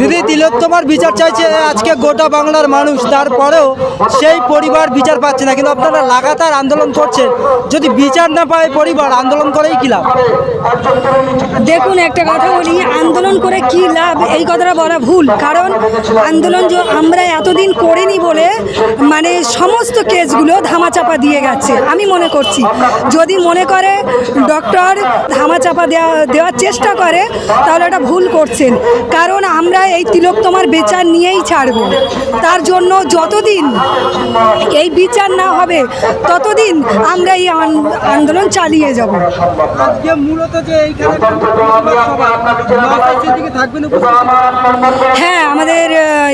দিদি, তিলোত্তমার বিচার চাইছে আজকে গোটা বাংলার মানুষ, তারপরেও সেই পরিবার বিচার পাচ্ছে না, কিন্তু আপনারা লাগাতার আন্দোলন করছেন। যদি বিচার না পায় পরিবার, আন্দোলন করেই কি লাভ? দেখুন, একটা কথা বলি, আন্দোলন করে কি লাভ? এই কথাটা বলা ভুল, কারণ আন্দোলন যে আমরা এতদিন করিনি বলে মানে সমস্ত কেসগুলো ধামাচাপা দিয়ে গেছে, আমি মনে করছি। যদি মনে করে ডক্টর ধামাচাপা দেওয়া, দেওয়ার চেষ্টা করে, তাহলে এটা ভুল করছেন। কারণ আমরা এই তিলোত্তমার বিচার নিয়েই ছাড়ব। তার জন্য যতদিন এই বিচার না হবে ততদিন আমরা এই আন্দোলন চালিয়ে যাব। আজকে মূলত যে হ্যাঁ আমাদের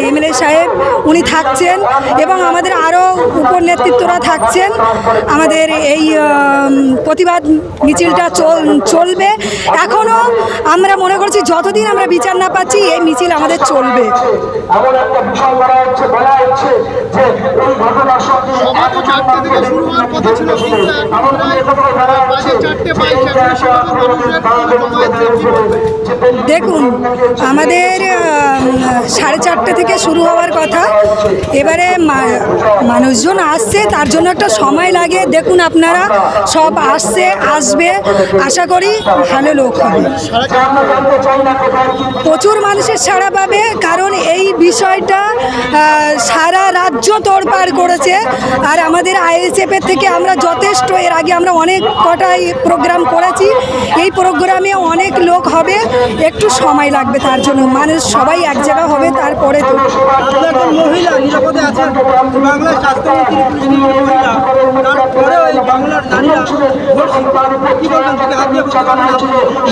এমএলএ সাহেব উনি থাকছেন এবং আমাদের আরও উপর নেতৃত্বরা থাকছেন। আমাদের এই প্রতিবাদ মিছিলটা চল চলবে। এখনও আমরা মনে করছি যতদিন আমরা বিচার না পাচ্ছি এই মিছিল আমাদের চলবে। এমন একটা বিষয় বলা হচ্ছে বলা হচ্ছে যে এই ঘটনার সঙ্গে কথা দেখুন, আমাদের সাড়ে চারটে থেকে শুরু হওয়ার কথা। এবারে মানুষজন আসছে, তার জন্য একটা সময় লাগে। দেখুন আপনারা, সব আসছে, আসবে। আশা করি ভালো লোক হবে। প্রচুর মানুষের সাড়া পাবে, কারণ এই বিষয়টা সারা রাজ্য তোড়পাড় করেছে। আর আমাদের আইএসএফের থেকে আমরা যথেষ্ট, এর আগে আমরা অনেক কটাই প্রোগ্রাম করেছি। এই প্রোগ্রামে অনেক লোক হবে। একটু সময় লাগবে তার জন্য। মানুষ সবাই এক জায়গা হবে, তারপরে তো মহিলা নিরাপদে আছেন। স্বাস্থ্যমন্ত্রী তারপরেও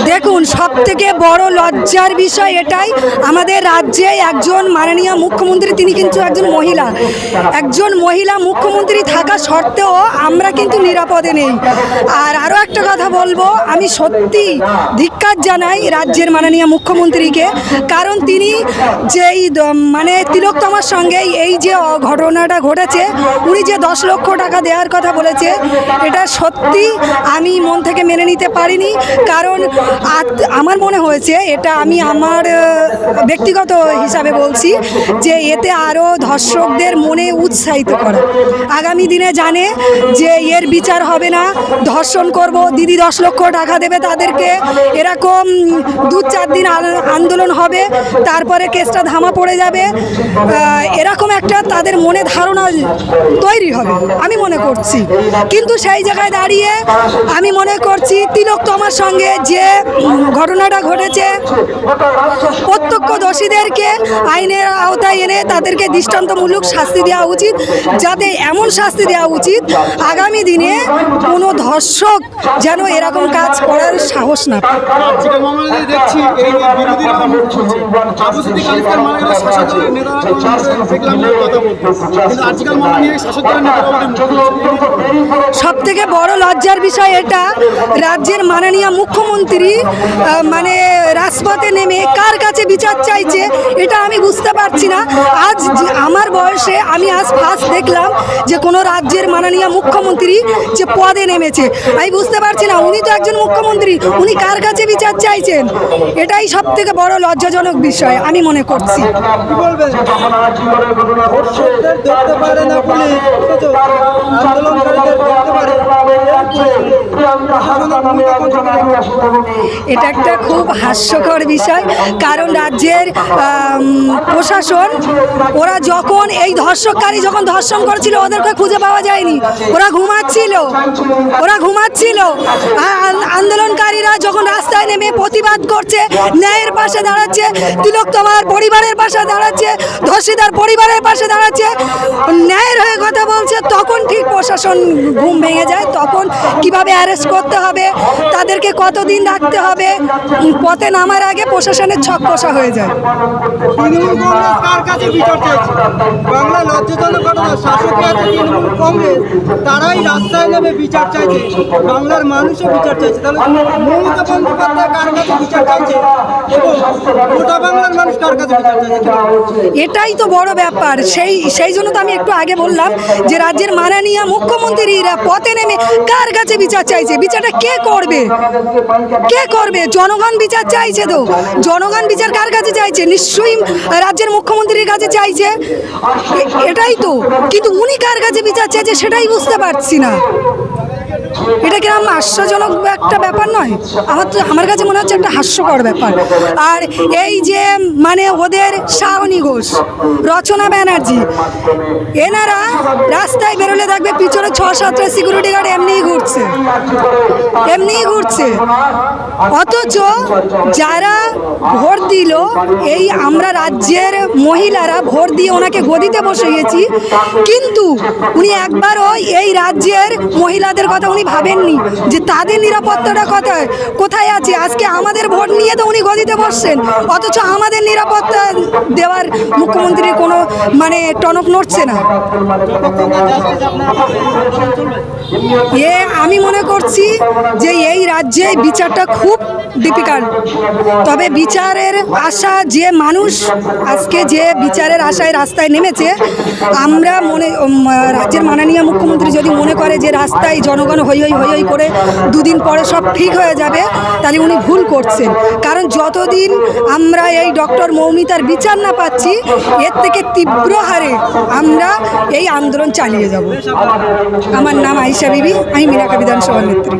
দেখুন সব থেকে বড় লজ্জার বিষয় এটাই আমাদের রাজ্যে একজন মাননীয় মুখ্যমন্ত্রী তিনি কিন্তু একজন মহিলা। একজন মহিলা মুখ্যমন্ত্রী থাকা সত্ত্বেও আমরা কিন্তু নিরাপদে নেই। আর আরও একটা কথা বলব আমি সত্যি ধিক্কার জানাই রাজ্যের মাননীয় মুখ্যমন্ত্রীকে কারণ তিনি যেই দ- মানে তিলোত্তমার সঙ্গে এই যে ঘটনাটা ঘটেছে উনি যে দশ লক্ষ টাকা দেওয়ার কথা বলেছে এটা সত্যি আমি মন থেকে মেনে নিতে পারিনি, কারণ আমার মনে হয়েছে এটা আমি আমার ব্যক্তিগত হিসাবে বলছি যে এতে আরও ধর্ষকদের মনে উৎসাহিত করা। আগামী দিনে জানে যে এর বিচার হবে না, ধর্ষণ করব, দিদি দশ লক্ষ টাকা দেবে তাদেরকে, এরকম দু চার দিন আন্দোলন হবে, তারপরে কেসটা ধামা পড়ে যাবে এরকম একটা তাদের মনে ধারণা তৈরি হবে, আমি মনে করছি। কিন্তু সেই জায়গায় দাঁড়িয়ে আমি মনে করছি তিলক তোমার সঙ্গে যে ঘটনাটা ঘটেছে প্রত্যক্ষ দোষীদেরকে আইনের আওতায় এনে তাদেরকে দৃষ্টান্তমূলক শাস্তি দেওয়া উচিত। যাতে এমন শাস্তি দেওয়া উচিত আগামী দিনে কোনো ধর্ষক যেন এরকম কাজ করার সাহস না পায়। সব থেকে বড় লজ্জার বিষয় এটা রাজ্যের মাননীয় মুখ্যমন্ত্রী মানে রাজপথে নেমে কার কাছে বিচার চাইছে এটা আমি বুঝতে পারছি না। আজ আমার বয়সে আমি আজ ফার্স্ট দেখলাম যে কোনো রাজ্যের মাননীয় মুখ্যমন্ত্রী যে পদে নেমেছে। আমি বুঝতে পারছি না উনি তো একজন মুখ্যমন্ত্রী উনি কার কাছে বিচার চাইছেন? এটাই সব থেকে বড় লজ্জাজনক বিষয় আমি মনে করছি। পারে না পুলিশ আন্দোলনকারীদের পারে? এটা একটা খুব হাস্যকর বিষয় কারণ রাজ্যের প্রশাসন ওরা যখন এই ধর্ষককারী যখন ধর্ষণ করেছিল ওদেরকে খুঁজে পাওয়া যায়নি? ওরা ঘুমাচ্ছিল। ওরা ঘুমাচ্ছিল। আন্দোলনকারীরা যখন রাস্তায় নেমে প্রতিবাদ করছে ন্যায়ের পাশে দাঁড়াচ্ছে তিলক তোমার পরিবারের পাশে দাঁড়াচ্ছে ধর্ষিতার পরিবারের পাশে দাঁড়াচ্ছে ন্যায়ের হয়ে কথা বলছে তখন ঠিক প্রশাসন ঘুম ভেঙে যায় তখন কীভাবে আর অ্যারেস্ট করতে হবে তাদেরকে কতদিন রাখতে হবে পথে নামার আগে প্রশাসনের ছক কষা হয়ে যায়। তৃণমূল কংগ্রেস কার কাছে বিচার চাইছে? বাংলা লজ্জাজনক ঘটনা শাসকে আছে তৃণমূল কংগ্রেস তারাই রাস্তায় নেমে বিচার চাইছে বাংলার মানুষও বিচার চাইছে। তাহলে মমতা বন্দ্যোপাধ্যায় কার কাছে বিচার চাইছে? এবং গোটা বাংলার মানুষ কার কাছে বিচার চাইছে? এটাই তো বড় ব্যাপার। সেই সেই জন্য তো আমি একটু আগে বললাম যে রাজ্যের মাননীয় মুখ্যমন্ত্রীরা পথে নেমে কার কাছে বিচার চাইছে। বিচারটা কে করবে? কে করবে? জনগণ বিচার চাইছে তো। জনগণ বিচার কার কাছে চাইছে? নিশ্চয়ই রাজ্যের মুখ্যমন্ত্রীর কাছে চাইছে। এটাই তো। কিন্তু উনি কার কাছে বিচার চাইছে সেটাই বুঝতে পারছি না। এটা কিরম হাস্যজনক একটা ব্যাপার নয়? আমার তো আমার কাছে মনে হচ্ছে একটা হাস্যকর ব্যাপার। আর এই যে মানে ওদের শাওনি ঘোষ, রচনা ব্যানার্জি, এনারা রাস্তায় বেরোলে দেখবে পিছনে ছ সাতটা সিকিউরিটি গার্ড এমনিই ঘুরছে। এমনিই ঘুরছে। অথচ যারা ভোট দিল, এই আমরা রাজ্যের মহিলারা ভোট দিয়ে ওনাকে গদিতে বসিয়েছি। কিন্তু উনি একবারও এই রাজ্যের মহিলাদের কথা উনি ভাবেননি যে তাদের নিরাপত্তাটা কোথায়? কোথায় আছে? আজকে আমাদের ভোট নিয়ে তো উনি গদিতে বসছেন। অথচ আমাদের নিরাপত্তা দেওয়ার মুখ্যমন্ত্রীর কোনো মানে টনক নড়ছে না। এ আমি মনে করছি যে এই রাজ্যে বিচারটা খুব ডিফিকাল্ট তবে বিচারের আশা যে মানুষ আজকে যে বিচারের আশায় রাস্তায় নেমেছে, আমরা মনে রাজ্যের মাননীয় মুখ্যমন্ত্রী যদি মনে করে যে রাস্তায় জনগণ হই হই হই হই করে দুদিন পরে সব ঠিক হয়ে যাবে, তাহলে উনি ভুল করছেন। কারণ যতদিন আমরা এই ডক্টর মৌমিতার বিচার না পাচ্ছি, এর থেকে তীব্র হারে আমরা এই আন্দোলন চালিয়ে যাব। আমার নাম আইসা বিবি, আমি মিনাকা বিধানসভার নেত্রী।